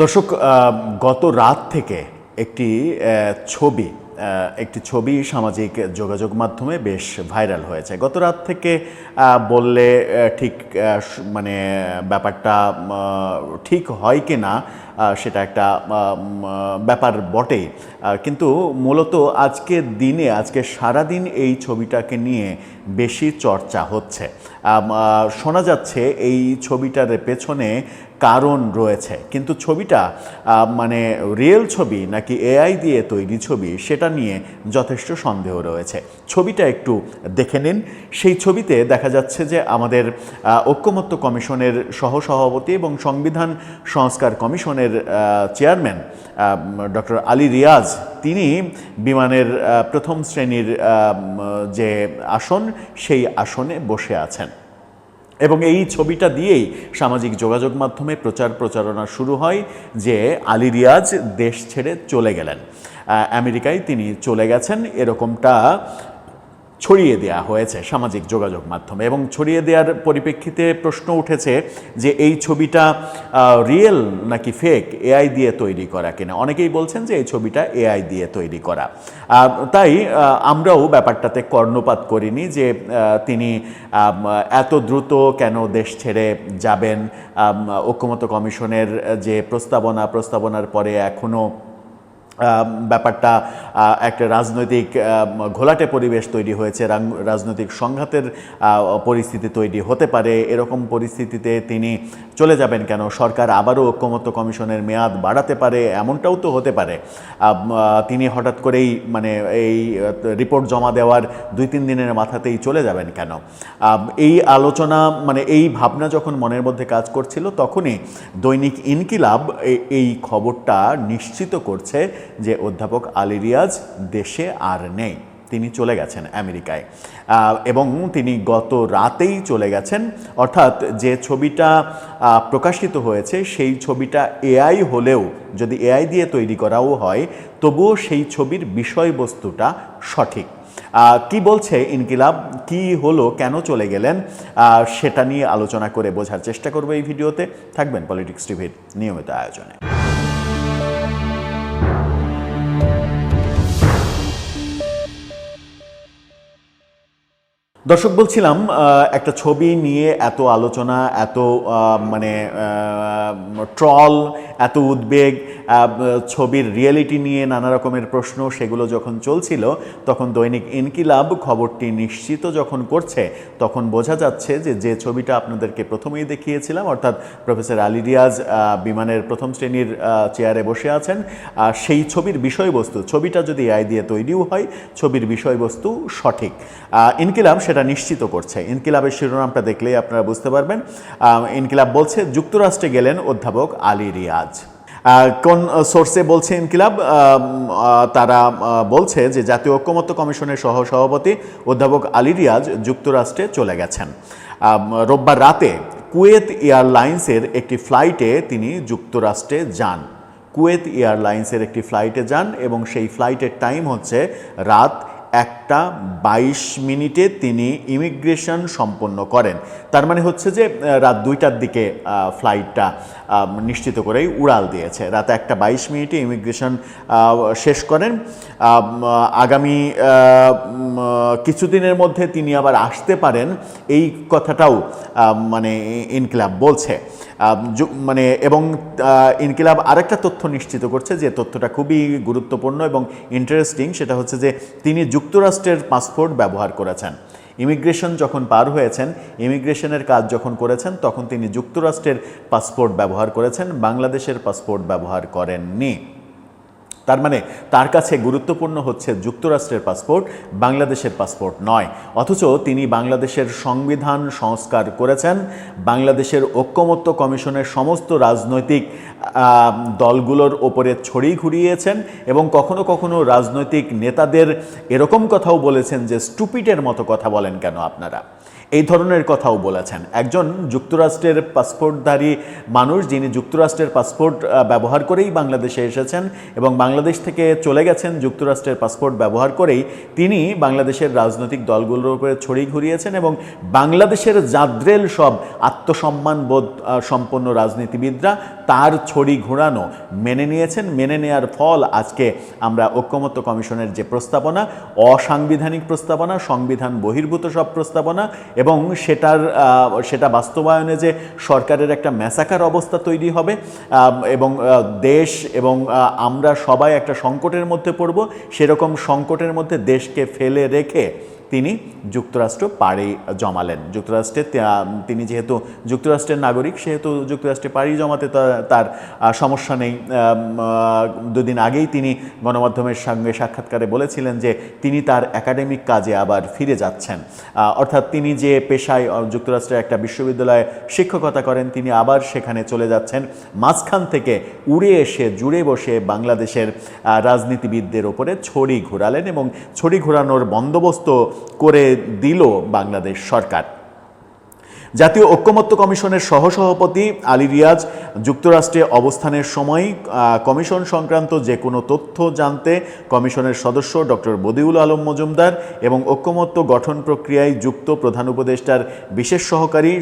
দর্শক গত রাত থেকে একটি ছবি একটি ছবি সামাজিক যোগাযোগ মাধ্যমে বেশ ভাইরাল হয়েছে। গত রাত থেকে বললে ঠিক মানে ব্যাপারটা ঠিক হয় কি না সেটা একটা ব্যাপার আহ, কিন্তু মূলত আজকের দিনে আজকে সারাদিন এই ছবিটাকে নিয়ে বেশি চর্চা হচ্ছে। শোনা যাচ্ছে এই ছবিটার পেছনে কারণ রয়েছে। কিন্তু ছবিটা মানে রিয়েল ছবি নাকি এআই দিয়ে তৈরি ছবি সেটা নিয়ে যথেষ্ট সন্দেহ রয়েছে। ছবিটা একটু দেখে নিন। সেই ছবিতে দেখা যাচ্ছে যে আমাদের ঐক্যমত্য কমিশনের সহসভাপতি এবং সংবিধান সংস্কার কমিশনের আহ, চেয়ারম্যান ডক্টর আলী রিয়াজ তিনি বিমানের প্রথম শ্রেণির যে আসন সেই আসনে বসে আছেন। এবং এই ছবিটা দিয়েই সামাজিক যোগাযোগ মাধ্যমে প্রচার প্রচারণা শুরু হয় যে আলী রিয়াজ দেশ ছেড়ে চলে গেলেন। আমেরিকায় তিনি চলে গেছেন। এরকমটা ছড়িয়ে দেওয়া হয়েছে সামাজিক যোগাযোগ মাধ্যমে এবং ছড়িয়ে দেওয়ার পরিপ্রেক্ষিতে প্রশ্ন উঠেছে যে এই ছবিটা রিয়েল নাকি ফেক এআই দিয়ে তৈরি করা কিনা? অনেকেই বলছেন যে এই ছবিটা এআই দিয়ে তৈরি করা। তাই আমরাও ব্যাপারটাতে কর্ণপাত করিনি যে তিনি এত দ্রুত কেন দেশ ছেড়ে যাবেন? আম, ঐক্যমত্য কমিশনের যে প্রস্তাবনা প্রস্তাবনার পরে এখনও ব্যাপারটা একটা রাজনৈতিক ঘোলাটে পরিবেশ তৈরি হয়েছে রাজনৈতিক সংঘাতের পরিস্থিতি তৈরি হতে পারে, এরকম পরিস্থিতিতে তিনি চলে যাবেন কেন? সরকার আবারও ঐক্যমত্য কমিশনের মেয়াদ বাড়াতে পারে, এমনটাও তো হতে পারে। তিনি হঠাৎ করেই মানে এই রিপোর্ট জমা দেওয়ার দুই তিন দিনের মাথাতেই চলে যাবেন কেন? এই আলোচনা মানে এই ভাবনা যখন মনের মধ্যে কাজ করছিল, তখনই দৈনিক ইনকিলাব এই খবরটা নিশ্চিত করছে যে অধ্যাপক আলী রিয়াজ দেশে আর নেই, তিনি চলে গেছেন আমেরিকায়। এবং তিনি গত রাতেই চলে গেছেন। অর্থাৎ যে ছবিটা প্রকাশিত হয়েছে, সেই ছবিটা এআই হলেও, যদি এআই দিয়ে তৈরি করাও হয়, তবুও সেই ছবির বিষয়বস্তুটা সঠিক। কি বলছে ইনকিলাব? কি হলো? কেন চলে গেলেন? সেটা নিয়ে আলোচনা করে বোঝার চেষ্টা করব এই ভিডিওতে। থাকবেন পলিটিক্স টিভির নিয়মিত আয়োজনে। দর্শক, বলছিলাম একটা ছবি নিয়ে এত আলোচনা, এত মানে ট্রল, এত উদ্বেগ ছবির রিয়েলিটি নিয়ে নানা রকমের প্রশ্ন, সেগুলো যখন চলছিল, তখন দৈনিক ইনকিলাব খবরটি নিশ্চিত যখন করছে, তখন বোঝা যাচ্ছে যে যে ছবিটা আপনাদেরকে প্রথমেই দেখিয়েছিলাম, অর্থাৎ প্রফেসর আলী রিয়াজ বিমানের প্রথম শ্রেণির চেয়ারে বসে আছেন, আর সেই ছবির বিষয়বস্তু, ছবিটা যদি আই দিয়ে তৈরিও হয়, ছবির বিষয়বস্তু সঠিক। ইনকিলাব সেটা নিশ্চিত করছে। ইনকিলাবের শিরোনামটা দেখলেই আপনারা বুঝতে পারবেন। ইনকিলাব বলছে, যুক্তরাষ্ট্রে গেলেন অধ্যাপক আলী রিয়াজ। কোন সোর্সে বলছে ইনকিলাব? তারা বলছে যে জাতীয় ঐক্যমত্য কমিশনের সহ সভাপতি অধ্যাপক আলী রিয়াজ যুক্তরাষ্ট্রে চলে গেছেন। রোববার রাতে কুয়েত এয়ারলাইন্সের একটি ফ্লাইটে তিনি যুক্তরাষ্ট্রে যান। কুয়েত এয়ারলাইন্সের একটি ফ্লাইটে যান এবং সেই ফ্লাইটের টাইম হচ্ছে রাত একটা বাইশ মিনিটে তিনি ইমিগ্রেশন সম্পন্ন করেন। তার মানে হচ্ছে যে রাত দুইটার দিকে ফ্লাইটটা নিশ্চিত করেই উড়াল দিয়েছে। রাত একটা বাইশ মিনিটে ইমিগ্রেশন শেষ করেন। আগামী কিছুদিনের মধ্যে তিনি আবার আসতে পারেন। এই কথাটাও মানে ইনকিলাব বলছে। মানে এবং ইনকিলাব আরেকটা তথ্য নিশ্চিত করছে যে, তথ্যটা খুবই গুরুত্বপূর্ণ এবং ইন্টারেস্টিং সেটা হচ্ছে যে, তিনি যুক্তরাষ্ট্রের পাসপোর্ট ব্যবহার করেছেন। ইমিগ্রেশন যখন পার হয়েছেন, ইমিগ্রেশনের কাজ যখন করেছেন, তখন তিনি যুক্তরাষ্ট্রের পাসপোর্ট ব্যবহার করেছেন, বাংলাদেশের পাসপোর্ট ব্যবহার করেননি। তার মানে তার কাছে গুরুত্বপূর্ণ হচ্ছে যুক্তরাষ্ট্রের পাসপোর্ট, বাংলাদেশের পাসপোর্ট নয়। অথচ তিনি বাংলাদেশের সংবিধান সংস্কার করেছেন, বাংলাদেশের ঐক্যমত্য কমিশনের সমস্ত রাজনৈতিক দলগুলোর ওপরে ছড়ি ঘুরিয়েছেন এবং কখনো কখনো রাজনৈতিক নেতাদের এরকম কথাও বলেছেন যে স্টুপিটের মতো কথা বলেন কেন আপনারা? এই ধরনের কথাও বলেছেন। একজন যুক্তরাষ্ট্রের পাসপোর্টধারী মানুষ যিনি যুক্তরাষ্ট্রের পাসপোর্ট ব্যবহার করেই বাংলাদেশে এসেছেন এবং বাংলাদেশ থেকে চলে গেছেন যুক্তরাষ্ট্রের পাসপোর্ট ব্যবহার করেই, তিনি বাংলাদেশের রাজনৈতিক দলগুলোর উপরে ছড়ি ঘুরিয়েছেন এবং বাংলাদেশের জাদ্রেল সব আত্মসম্মান বোধ সম্পন্ন রাজনীতিবিদরা তার ছড়ি ঘোরানো, মেনে নিয়েছেন। মেনে নেয়ার ফল আজকে আমরা ঐক্যমত্য কমিশনের যে প্রস্তাবনা, অসাংবিধানিক প্রস্তাবনা, সংবিধান বহির্ভূত সব প্রস্তাবনা এবং সেটার সেটা বাস্তবায়নে যে সরকারের একটা ম্যাসাকার অবস্থা তৈরি হবে এবং দেশ এবং আমরা সবাই একটা সংকটের মধ্যে পড়ব, সেরকম সংকটের মধ্যে দেশকে ফেলে রেখে তিনি যুক্তরাষ্ট্র পাড়ি জমালেন। যুক্তরাষ্ট্রে তিনি যেহেতু যুক্তরাষ্ট্রের নাগরিক, সেহেতু যুক্তরাষ্ট্রে পাড়ি জমাতে তার সমস্যা নেই। দুদিন আগেই তিনি গণমাধ্যমের সঙ্গে সাক্ষাৎকারে বলেছিলেন যে তিনি তার একাডেমিক কাজে আবার ফিরে যাচ্ছেন। অর্থাৎ তিনি যে পেশায় যুক্তরাষ্ট্রের একটা বিশ্ববিদ্যালয়ে শিক্ষকতা করেন, তিনি আবার সেখানে চলে যাচ্ছেন। মাঝখান থেকে উড়ে এসে, জুড়ে বসে বাংলাদেশের রাজনীতিবিদদের ওপরে ছড়ি ঘোরালেন এবং ছড়ি ঘোরানোর বন্দোবস্ত করে দিল বাংলাদেশ সরকার। জাতীয় ঐক্যমত্য কমিশনের সহসভাপতি আলী রিয়াজ যুক্তরাষ্ট্রে অবস্থানের সময় কমিশন সংক্রান্ত যে কোনো তথ্য জানতে কমিশনের সদস্য ডক্টর বদিউল আলম মজুমদার এবং ঐক্যমত্য গঠন প্রক্রিয়ায় যুক্ত প্রধান উপদেষ্টার বিশেষ সহকারী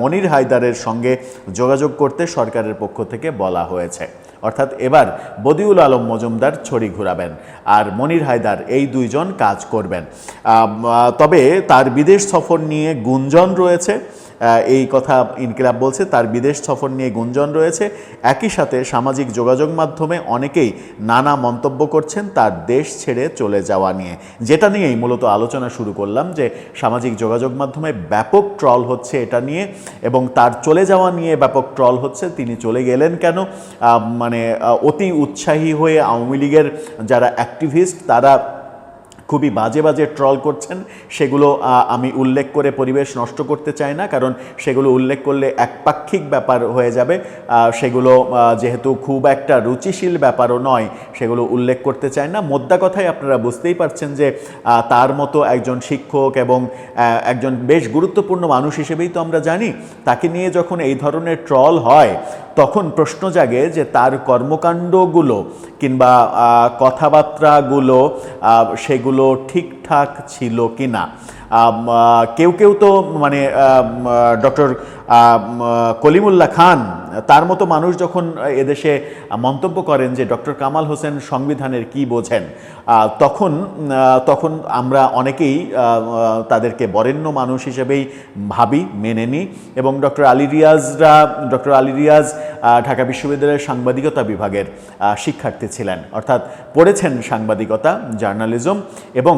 মনির হায়দারের সঙ্গে যোগাযোগ করতে সরকারের পক্ষ থেকে বলা হয়েছে। অর্থাৎ এবার বদিউল আলম মজুমদার ছড়ি ঘুরাবেন আর মনির হায়দার এই দুইজন কাজ করবেন। তবে তার বিদেশ সফর নিয়ে গুঞ্জন রয়েছে। এই কথা ইনকিলাব বলছে, তার বিদেশ সফর নিয়ে গুঞ্জন রয়েছে। একই সাথে সামাজিক যোগাযোগ মাধ্যমে অনেকেই নানা মন্তব্য করছেন তার দেশ ছেড়ে চলে যাওয়া নিয়ে। যেটা নিয়েই মূলত আলোচনা শুরু করলাম যে সামাজিক যোগাযোগ মাধ্যমে ব্যাপক ট্রল হচ্ছে এটা নিয়ে এবং তার চলে যাওয়া নিয়ে ব্যাপক ট্রল হচ্ছে, তিনি চলে গেলেন কেন? মানে অতি উৎসাহী হয়ে আওয়ামী লীগের যারা অ্যাক্টিভিস্ট তারা খুবই বাজে বাজে ট্রল করছেন। সেগুলো আমি উল্লেখ করে পরিবেশ নষ্ট করতে চাই না, কারণ সেগুলো উল্লেখ করলে একপাক্ষিক ব্যাপার হয়ে যাবে। সেগুলো যেহেতু খুব একটা রুচিশীল ব্যাপারও নয়, সেগুলো উল্লেখ করতে চাই না। মোদ্দা কথাই আপনারা বুঝতেই পারছেন যে তার মতো একজন শিক্ষক এবং একজন বেশ গুরুত্বপূর্ণ মানুষ হিসেবেই তো আমরা জানি, তাকে নিয়ে যখন এই ধরনের ট্রল হয় তখন প্রশ্ন জাগে যে তার কর্মকাণ্ডগুলো কিংবা কথাবার্তাগুলো সেগুলো সেগুলো ঠিকঠাক ছিল কি না কেউ কেউ তো মানে ডক্টর কলিমুল্লাহ খান, তার মতো মানুষ যখন এদেশে মন্তব্য করেন যে ডক্টর কামাল হোসেন সংবিধানের কি বোঝেন তখন তখন আমরা অনেকেই তাদেরকে বরেণ্য মানুষ হিসেবেই ভাবি, মেনে নিই এবং ডক্টর আলী রিয়াজরা, ডক্টর আলী রিয়াজ ঢাকা বিশ্ববিদ্যালয়ের সাংবাদিকতা বিভাগের শিক্ষার্থী ছিলেন। অর্থাৎ পড়েছেন সাংবাদিকতা, জার্নালিজম এবং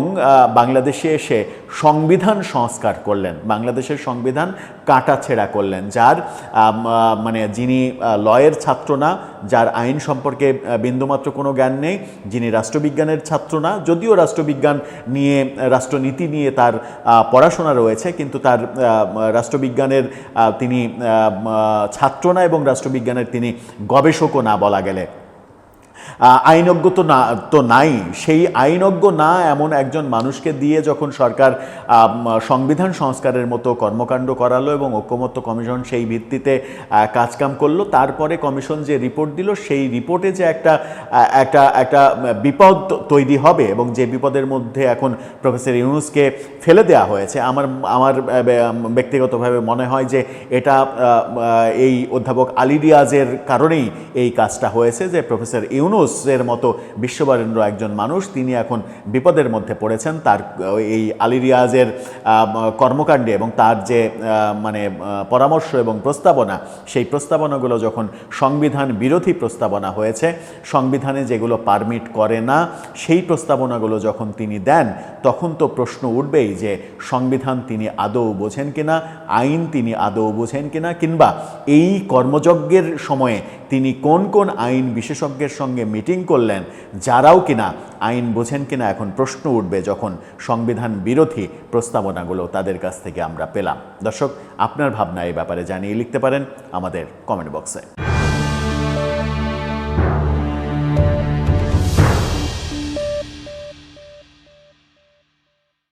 বাংলাদেশে এসে সংবিধান সংস্কার করলেন। বাংলাদেশের সংবিধান কাটাছেড়া করলেন, যার মানে যিনি লয়ের ছাত্র না, যার আইন সম্পর্কে বিন্দুমাত্র কোনো জ্ঞান নেই, যিনি রাষ্ট্রবিজ্ঞানের ছাত্র না, যদিও রাষ্ট্রবিজ্ঞান নিয়ে, রাষ্ট্রনীতি নিয়ে তার পড়াশোনা রয়েছে, কিন্তু তার রাষ্ট্রবিজ্ঞানের তিনি ছাত্র না এবং রাষ্ট্রবিজ্ঞানের তিনি গবেষকও না বলা গেলে। আইনজ্ঞ তো না, তো নাই। সেই আইনজ্ঞ না এমন একজন মানুষকে দিয়ে যখন সরকার সংবিধান সংস্কারের মতো কর্মকাণ্ড করালো এবং ঐক্যমত্য কমিশন সেই ভিত্তিতে কাজকাম করল, তারপরে কমিশন যে রিপোর্ট দিল, সেই রিপোর্টে যে একটা একটা একটা বিপদ তৈরি হবে এবং যে বিপদের মধ্যে এখন প্রফেসর ইউনুসকে ফেলে দেওয়া হয়েছে, আমার আমার ব্যক্তিগতভাবে মনে হয় যে এটা এই অধ্যাপক আলী রিয়াজের কারণেই এই কাজটা হয়েছে যে প্রফেসর ইউনুসের মতো বিশ্ববরেণ্য একজন মানুষ, তিনি এখন বিপদের মধ্যে পড়েছেন। তার এই আলী রিয়াজের কর্মকাণ্ডে এবং তার যে মানে পরামর্শ এবং প্রস্তাবনা, সেই প্রস্তাবনাগুলো যখন সংবিধান বিরোধী প্রস্তাবনা হয়েছে, সংবিধানে যেগুলো পারমিট করে না, সেই প্রস্তাবনাগুলো যখন তিনি দেন, তখন তো প্রশ্ন উঠবেই যে সংবিধান তিনি আদৌ বোঝেন কিনা, আইন তিনি আদৌ বোঝেন কিনা, কিংবা এই কর্মযজ্ঞের সময়ে তিনি কোন কোন আইন বিশেষজ্ঞের সঙ্গে মিটিং করলেন, যারাও কিনা আইন বোঝেন কিনা এখন প্রশ্ন উঠবে যখন সংবিধান বিরোধী প্রস্তাবনাগুলো তাদের কাছ থেকে আমরা পেলাম। দর্শক, আপনার ভাবনা এই ব্যাপারে জানিয়ে লিখতে পারেন আমাদের কমেন্ট বক্সে